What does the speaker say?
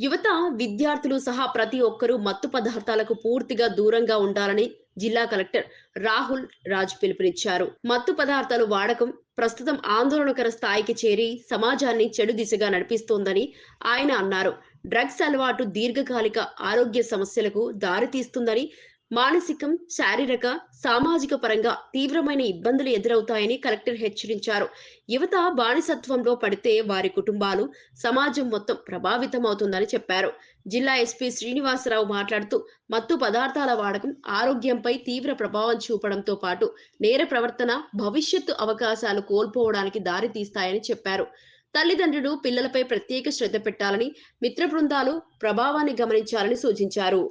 యువత విద్యార్థులు సహా ప్రతి ఒక్కరూ మత్తు పదార్థాలకు పూర్తిగా దూరంగా ఉండాలని జిల్లా కలెక్టర్ రాహుల్ రాజ్ పిలుపునిచ్చారు. మత్తు పదార్థాలు వాడకం ప్రస్తుతం ఆందోళనకర స్థాయికి చేరి సమాజాన్ని చెడు దిశగా నడిపిస్తోందని ఆయన అన్నారు. డ్రగ్స్ అలవాటు దీర్ఘకాలిక ఆరోగ్య సమస్యలకు దారితీస్తుందని మానసికం శారీరక సామాజిక పరంగా తీవ్రమైన ఇబ్బందులు ఎదురవుతాయని కలెక్టర్ హెచ్చరించారు. యువత బానిసత్వంలో పడితే వారి కుటుంబాలు సమాజం మొత్తం ప్రభావితమవుతుందని చెప్పారు. జిల్లా ఎస్పీ శ్రీనివాసరావు మాట్లాడుతూ మత్తు పదార్థాల వాడకం ఆరోగ్యంపై తీవ్ర ప్రభావం చూపడంతో పాటు నేర ప్రవర్తన భవిష్యత్తు అవకాశాలు కోల్పోవడానికి దారితీస్తాయని చెప్పారు. తల్లిదండ్రులు పిల్లలపై ప్రత్యేక శ్రద్ధ పెట్టాలని మిత్ర బృందాలు ప్రభావాన్ని గమనించాలని సూచించారు.